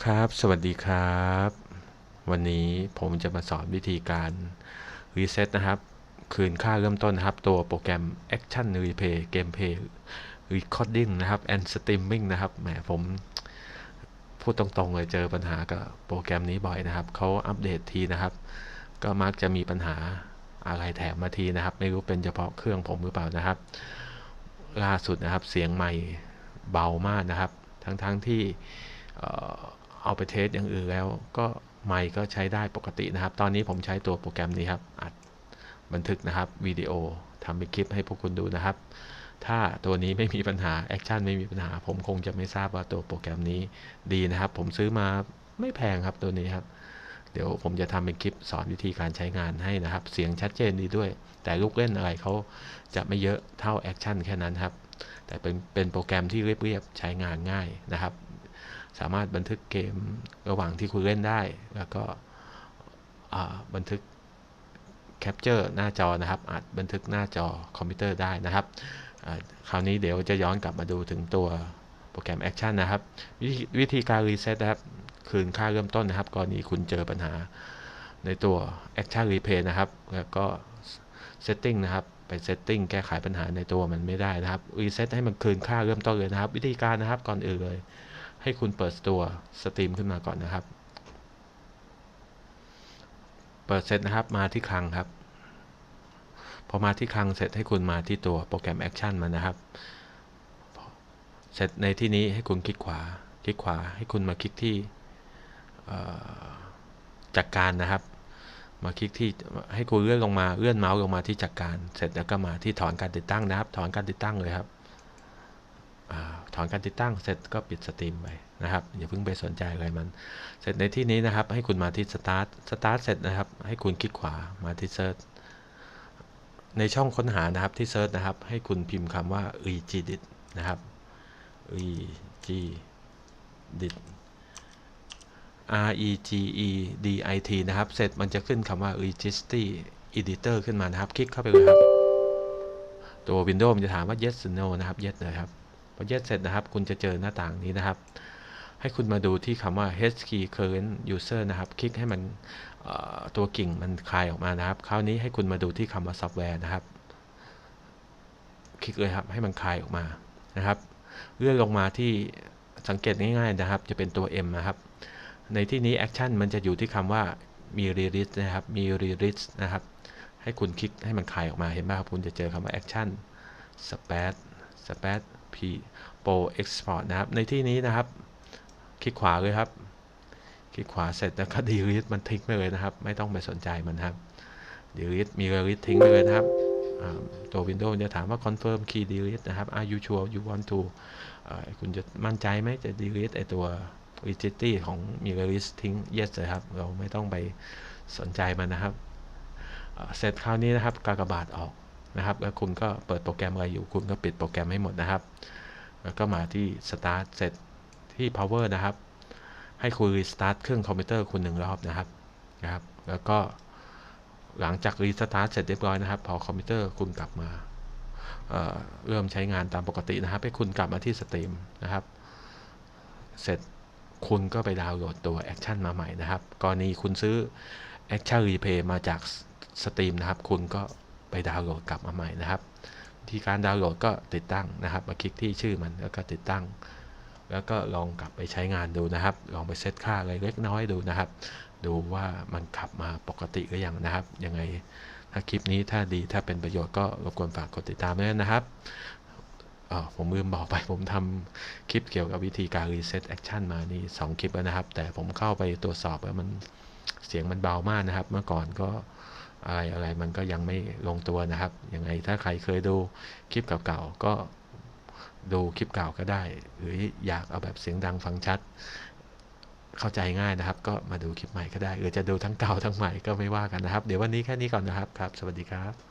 ครับ สวัสดีครับ วันนี้ผมจะมาสอนวิธีการรีเซ็ตนะครับ คืนค่าเริ่มต้นนะครับ ตัวโปรแกรม Action Replay Gameplay Recording นะครับ and Streaming นะครับ แหมผมพูดตรงๆเลยเจอปัญหากับโปรแกรมนี้บ่อยนะครับ เขาอัปเดตทีนะครับ ก็มักจะมีปัญหาอะไรแถมมาทีนะครับ ไม่รู้เป็นเฉพาะเครื่องผมหรือเปล่านะครับ ล่าสุดนะครับเสียงใหม่เบามากนะครับ ทั้งๆทที่ เอาไปเทสอย่างอื่นแล้ว ก็ไมค์ก็ใช้ได้ปกตินะครับ ตอนนี้ผมใช้ตัวโปรแกรมนี้ครับอัดบันทึกนะครับวิดีโอทำเป็นคลิปให้พวกคุณดูนะครับ ถ้าตัวนี้ไม่มีปัญหาแอคชั่นไม่มีปัญหา ผมคงจะไม่ทราบว่าตัวโปรแกรมนี้ดีนะครับ ผมซื้อมาไม่แพงครับตัวนี้ครับ เดี๋ยวผมจะทำเป็นคลิปสอนวิธีการใช้งานให้นะครับ เสียงชัดเจนดีด้วย แต่ลูกเล่นอะไรเขาจะไม่เยอะเท่าแอคชั่นแค่นั้นครับแต่เป็นเป็นโปรแกรมที่เรียบๆใช้งานง่ายนะครับ สามารถบันทึกเกมระหว่างที่คุณเล่นได้ แล้วก็บันทึกแคปเจอร์หน้าจอนะครับอาจบันทึกหน้าจอคอมพิวเตอร์ได้นะครับคราวนี้เดี๋ยวจะย้อนกลับมาดูถึงตัวโปรแกรมแอคชั่นนะครับวิธีวิธีการรีเซ็ตนะครับ คืนค่าเริ่มต้นนะครับ กรณีคุณเจอปัญหาในตัว Action Replay นะครับ แล้วก็ Setting นะครับ ไป Setting แก้ไขปัญหาในตัวมันไม่ได้นะครับรีเซ็ตให้มันคืนค่าเริ่มต้นเลยนะครับ วิธีการนะครับก่อนอื่นเลย ให้คุณเปิดตัวสตรีมขึ้นมาก่อนนะครับ เปิดเสร็จนะครับมาที่คลังครับ พอมาที่คลังเสร็จให้คุณมาที่ตัวโปรแกรม Action มันนะครับ เสร็จในที่นี้ให้คุณคลิกขวา คลิกขวาให้คุณมาคลิกที่จักการนะครับ มาคลิกที่ให้คุณเลื่อนลงมาเลื่อนเมาส์ลงมาที่จักการ เสร็จแล้วก็มาที่ถอนการติดตั้งนะครับ ถอนการติดตั้งเลยครับ ถอนการติดตั้งเสร็จก็ปิดสตรีมไปนะครับอย่าเพิ่งไปสนใจอะไรมัน เสร็จในที่นี้นะครับ ให้คุณมาที่ Start Start เสร็จนะครับ ให้คุณคลิกขวามาที่ Search ในช่องค้นหานะครับที่ Search นะครับ ให้คุณพิมพ์คำว่า regedit นะครับ regedit R E G E D I T นะครับ เสร็จมันจะขึ้นคำว่า registry editor ขึ้นมานะครับ คลิกเข้าไปเลยครับ ตัว Windows มันจะถามว่า yes no นะครับ yes เลยครับ พอ yes เสร็จนะครับ คุณจะเจอหน้าต่างนี้นะครับ ให้คุณมาดูที่คำว่า hkey current user นะครับ คลิกให้มันตัวกิ่งมันคลายออกมานะครับ คราวนี้ให้คุณมาดูที่คำว่า software นะครับ คลิกเลยครับ ให้มันคลายออกมานะครับ เลื่อนลงมาที่สังเกตง่ายๆนะครับ จะเป็นตัว M นะครับ ในที่นี้ action มันจะอยู่ที่คำว่ามี release นะครับ มี release นะครับ ให้คุณคลิกให้มันคลายออกมา เห็นไหมครับ คุณจะเจอคำว่า action spat spat p pro export นะครับ ในที่นี้นะครับ คลิกขวาเลยครับ คลิกขวาเสร็จแล้วก็ delete มันทิ้งไปเลยนะครับ ไม่ต้องไปสนใจมันครับ delete มี delete ทิ้งไปเลยนะครับตัว Windows จะถามว่า confirm key delete นะครับ are you sure you want to คุณจะมั่นใจไหมจะ delete ไอตัว rigidity ของมี release ทิ้ง yes เลยครับ เราไม่ต้องไปสนใจมันนะครับ เสร็จคราวนี้นะครับ กากบาทออก นะครับ แล้วคุณก็เปิดโปรแกรมอะไรอยู่ คุณก็ปิดโปรแกรมให้หมดนะครับ แล้วก็มาที่ start เสร็จที่ power นะครับ ให้คุณ restart เครื่องคอมพิวเตอร์คุณหนึ่งรอบนะครับ นะครับ แล้วก็หลังจาก restart เสร็จเรียบร้อยนะครับ พอคอมพิวเตอร์คุณกลับมาเเริ่มใช้งานตามปกตินะครับ ให้คุณกลับมาที่สตรีมนะครับ เสร็จคุณก็ไปดาวน์โหลดตัว Action มาใหม่นะครับ กรณีคุณซื้อ Action Replay มาจากสตรีมนะครับ คุณก็ ไปดาวน์โหลดกลับมาใหม่นะครับที่การดาวน์โหลดก็ติดตั้งนะครับ มาคลิกที่ชื่อมันแล้วก็ติดตั้ง แล้วก็ลองกลับไปใช้งานดูนะครับ ลองไปเซตค่าอะไรเล็กน้อยดูนะครับ ดูว่ามันขับมาปกติหรือยังนะครับ ยังไงถ้าคลิปนี้ถ้าดีถ้าเป็นประโยชน์ก็รบกวนฝากกดติดตามด้วยนะครับผมลืมบอกไปผมทำคลิปเกี่ยวกับวิธีการรีเซ็ตแอคชั่นมานี่2คลิปแล้วนะครับ แต่ผมเข้าไปตรวจสอบแล้วมัน เสียงมันเบามากนะครับ เมื่อก่อนก็อะไรอะไรมันก็ยังไม่ลงตัวนะครับยังไงถ้าใครเคยดูคลิปเก่าๆก็ดูคลิปเก่าก็ได้ หรืออยากเอาแบบเสียงดังฟังชัด เข้าใจง่ายนะครับ ก็มาดูคลิปใหม่ก็ได้ หรือจะดูทั้งเก่าทั้งใหม่ก็ไม่ว่ากันนะครับ เดี๋ยววันนี้แค่นี้ก่อนนะครับครับ สวัสดีครับ